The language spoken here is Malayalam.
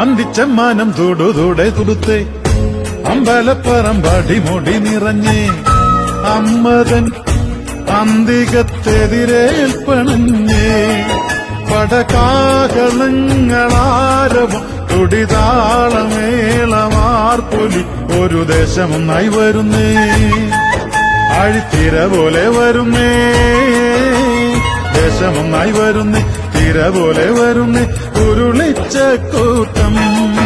അന്തിച്ചമ്മാനം തൊടുതോടെ തുടുത്തേ. അമ്പലപ്പറമ്പാടി മുടി നിറഞ്ഞേ. അമ്മതൻ അന്തികത്തെതിരേൽപ്പണഞ്ഞേ പടകാഹളങ്ങളാരവം തുടിതാളമേളമാർപ്പൊലി ഒരു ദേശമൊന്നായി വരുന്നേ. അഴിത്തിര പോലെ വരുന്നേ. ദേശമൊന്നായി വരുന്നേ. തിര പോലെ വരുന്ന. ഉരുളിച്ച കൂട്ടം.